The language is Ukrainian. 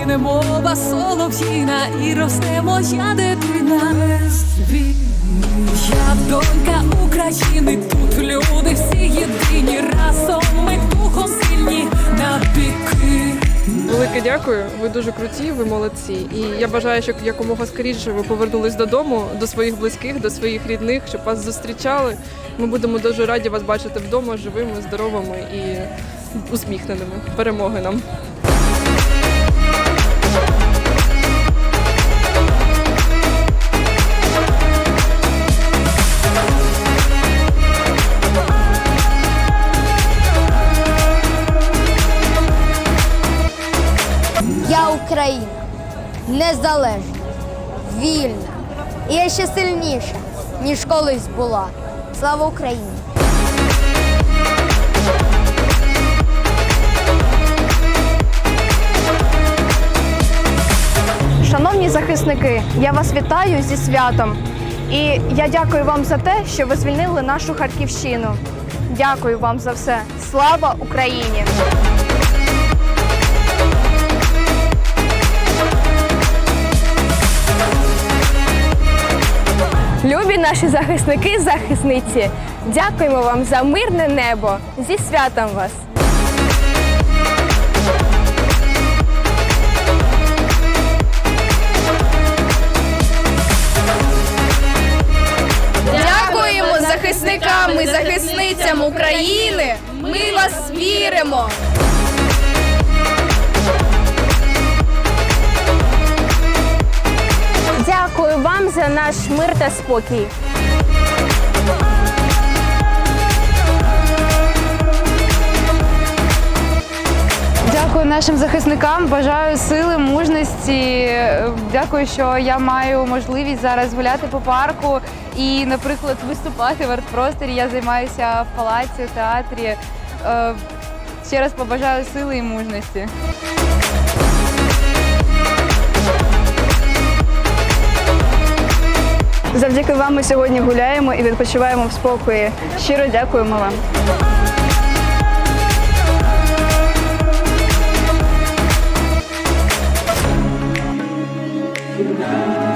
лине мова солов'їна і росте моя дитина. Я донька України, тут люди всі єдині, разом ми духом сильні на піки. Велике дякую. Ви дуже круті, ви молодці. І я бажаю, щоб якомога скоріше ви повернулись додому, до своїх близьких, до своїх рідних, щоб вас зустрічали. Ми будемо дуже раді вас бачити вдома живими, здоровими і усміхненими. Перемоги нам. Я Україна, незалежна, вільна. І я ще сильніша, ніж колись була. Слава Україні! Шановні захисники, я вас вітаю зі святом. І я дякую вам за те, що ви звільнили нашу Харківщину. Дякую вам за все. Слава Україні! Любі наші захисники, захисниці, дякуємо вам за мирне небо. Зі святом вас! Дякуємо захисникам і захисницям України. Ми вас віримо. За наш мир та спокій. Дякую нашим захисникам. Бажаю сили, мужності. Дякую, що я маю можливість зараз гуляти по парку і, наприклад, виступати в артпросторі. Я займаюся в палаці, театрі. Е, Ще раз побажаю сили і мужності. Завдяки вам ми сьогодні гуляємо і відпочиваємо в спокої. Щиро дякуємо вам. Україна.